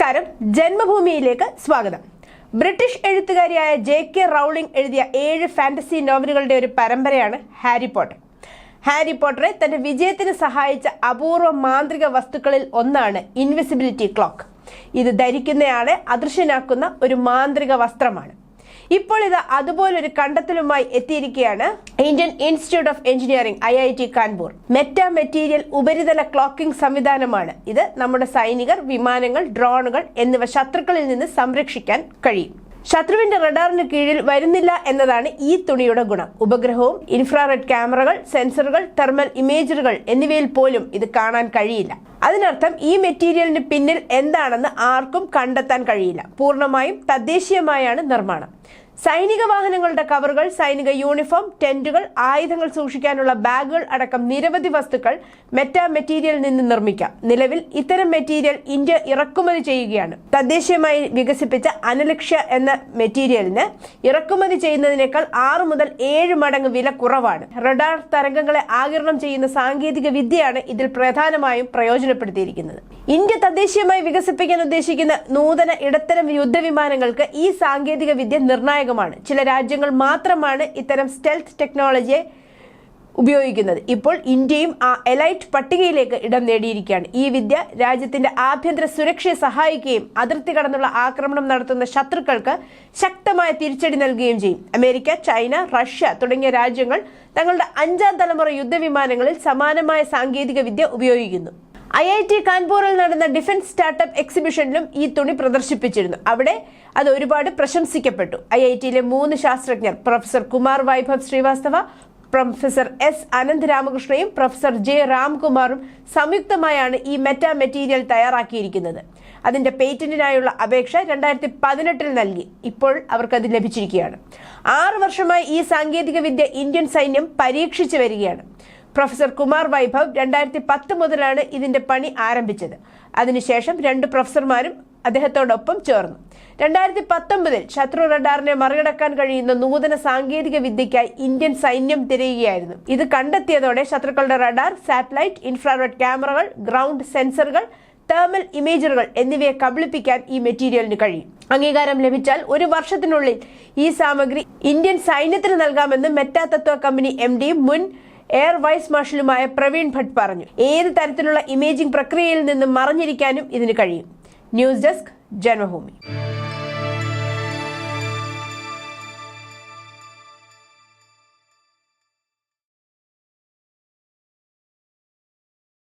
നമസ്കാരം. ജന്മഭൂമിയിലേക്ക് സ്വാഗതം. ബ്രിട്ടീഷ് എഴുത്തുകാരിയായ ജെ കെ റൗളിംഗ് എഴുതിയ ഏഴ് ഫാന്റസി നോവലുകളുടെ ഒരു പരമ്പരയാണ് ഹാരി പോട്ടർ. ഹാരി പോട്ടറെ തന്റെ വിജയത്തിന് സഹായിച്ച അപൂർവ മാന്ത്രിക വസ്തുക്കളിൽ ഒന്നാണ് ഇൻവിസിബിലിറ്റി ക്ലോക്ക്. ഇത് ധരിക്കുന്നയാളെ അദൃശ്യനാക്കുന്ന ഒരു മാന്ത്രിക വസ്ത്രമാണ്. ഇപ്പോൾ ഇത് അതുപോലൊരു കണ്ടെത്തലുമായി എത്തിയിരിക്കുകയാണ് Indian institute of engineering I I T Kanpur meta material ഉപരിതല ക്ലോക്കിംഗ് സംവിധാനമാണ്. ഇത് നമ്മുടെ സൈനികർ വിമാനങ്ങൾ ഡ്രോണുകൾ എന്നിവ ശത്രുക്കളിൽ നിന്ന് സംരക്ഷിക്കാൻ കഴിയും. ശത്രുവിന്റെ റഡാറിന് കീഴിൽ വരുന്നില്ല എന്നതാണ് ഈ തുണിയുടെ ഗുണം. ഉപഗ്രഹവും ഇൻഫ്രാറെഡ് ക്യാമറകൾ സെൻസറുകൾ തെർമൽ ഇമേജറുകൾ എന്നിവയിൽ പോലും ഇത് കാണാൻ കഴിയില്ല. അതിനർത്ഥം ഈ മെറ്റീരിയലിന് പിന്നിൽ എന്താണെന്ന് ആർക്കും കണ്ടെത്താൻ കഴിയില്ല. പൂർണമായും തദ്ദേശീയമായാണ് നിർമ്മാണം. സൈനിക വാഹനങ്ങളുടെ കവറുകൾ സൈനിക യൂണിഫോം ടെന്റുകൾ ആയുധങ്ങൾ സൂക്ഷിക്കാനുള്ള ബാഗുകൾ അടക്കം നിരവധി വസ്തുക്കൾ മെറ്റാ മെറ്റീരിയലിൽ നിന്ന് നിർമ്മിക്കാം. നിലവിൽ ഇത്തരം മെറ്റീരിയൽ ഇന്ത്യ ഇറക്കുമതി ചെയ്യുകയാണ്. തദ്ദേശീയമായി വികസിപ്പിച്ച അനലക്ഷ്യ എന്ന മെറ്റീരിയലിന് ഇറക്കുമതി ചെയ്യുന്നതിനേക്കാൾ ആറ് മുതൽ ഏഴ് മടങ്ങ് വില കുറവാണ്. റഡാർ തരംഗങ്ങളെ ആകിരണം ചെയ്യുന്ന സാങ്കേതിക വിദ്യയാണ് ഇതിൽ പ്രധാനമായും പ്രയോജനപ്പെടുത്തിയിരിക്കുന്നത്. ഇന്ത്യ തദ്ദേശീയമായി വികസിപ്പിക്കാൻ ഉദ്ദേശിക്കുന്ന നൂതന ഇടത്തരം യുദ്ധവിമാനങ്ങൾക്ക് ഈ സാങ്കേതിക വിദ്യ നിർണായകമാണ് ചില രാജ്യങ്ങൾ മാത്രമാണ് ഇത്തരം സ്റ്റെൽത്ത് ടെക്നോളജിയെ ഉപയോഗിക്കുന്നത്. ഇപ്പോൾ ഇന്ത്യയും ആ എലൈറ്റ് പട്ടികയിലേക്ക് ഇടം നേടിയിരിക്കുകയാണ്. ഈ വിദ്യ രാജ്യത്തിന്റെ ആഭ്യന്തര സുരക്ഷയെ സഹായിക്കുകയും അതിർത്തി കടന്നുള്ള ആക്രമണം നടത്തുന്ന ശത്രുക്കൾക്ക് ശക്തമായ തിരിച്ചടി നൽകുകയും ചെയ്യും. അമേരിക്ക ചൈന റഷ്യ തുടങ്ങിയ രാജ്യങ്ങൾ തങ്ങളുടെ അഞ്ചാം തലമുറ യുദ്ധവിമാനങ്ങളിൽ സമാനമായ സാങ്കേതിക വിദ്യ ഉപയോഗിക്കുന്നു. ഐ ഐ ടി കാൺപൂരിൽ നടന്ന ഡിഫൻസ് സ്റ്റാർട്ടപ്പ് എക്സിബിഷനിലും ഈ തുണി പ്രദർശിപ്പിച്ചിരുന്നു. അവിടെ അത് ഒരുപാട് പ്രശംസിക്കപ്പെട്ടു. ഐ ഐ ടിയിലെ മൂന്ന് ശാസ്ത്രജ്ഞർ professor Kumar Vaibhav Srivastava professor S Anant രാമകൃഷ്ണയും professor J രാംകുമാറും സംയുക്തമായാണ് ഈ മെറ്റാ മെറ്റീരിയൽ തയ്യാറാക്കിയിരിക്കുന്നത്. അതിന്റെ പേറ്റന്റിനായുള്ള അപേക്ഷ രണ്ടായിരത്തി പതിനെട്ടിൽ നൽകി. ഇപ്പോൾ അവർക്കത് ലഭിച്ചിരിക്കുകയാണ്. ആറു വർഷമായി ഈ സാങ്കേതിക വിദ്യ ഇന്ത്യൻ സൈന്യം പരീക്ഷിച്ചു വരികയാണ്. പ്രൊഫസർ കുമാർ വൈഭവ് രണ്ടായിരത്തി പത്ത് മുതലാണ് ഇതിന്റെ പണി ആരംഭിച്ചത്. അതിനുശേഷം രണ്ട് പ്രൊഫസർമാരും അദ്ദേഹത്തോടൊപ്പം ചേർന്നു. രണ്ടായിരത്തി പത്തൊമ്പതിൽ ശത്രു റഡാറിനെ മറികടക്കാൻ കഴിയുന്ന നൂതന സാങ്കേതിക വിദ്യയ്ക്കായി ഇന്ത്യൻ സൈന്യം തിരയുകയായിരുന്നു. ഇത് കണ്ടെത്തിയതോടെ ശത്രുക്കളുടെ റഡാർ സാറ്റലൈറ്റ് ഇൻഫ്രാറെഡ് ക്യാമറകൾ ഗ്രൗണ്ട് സെൻസറുകൾ തേർമൽ ഇമേജറുകൾ എന്നിവയെ കബളിപ്പിക്കാൻ ഈ മെറ്റീരിയലിന് കഴിയും. അംഗീകാരം ലഭിച്ചാൽ ഒരു വർഷത്തിനുള്ളിൽ ഈ സാമഗ്രി ഇന്ത്യൻ സൈന്യത്തിന് നൽകാമെന്ന് meta Tattva company M D മുൻ എയർ വൈസ് മാർഷലുമായ പ്രവീൺ ഭട്ട് പറഞ്ഞു. ഏത് തരത്തിലുള്ള ഇമേജിംഗ് പ്രക്രിയയിൽ നിന്നും മറഞ്ഞിരിക്കാനും ഇതിന് കഴിയും. News desk Janmabhumi.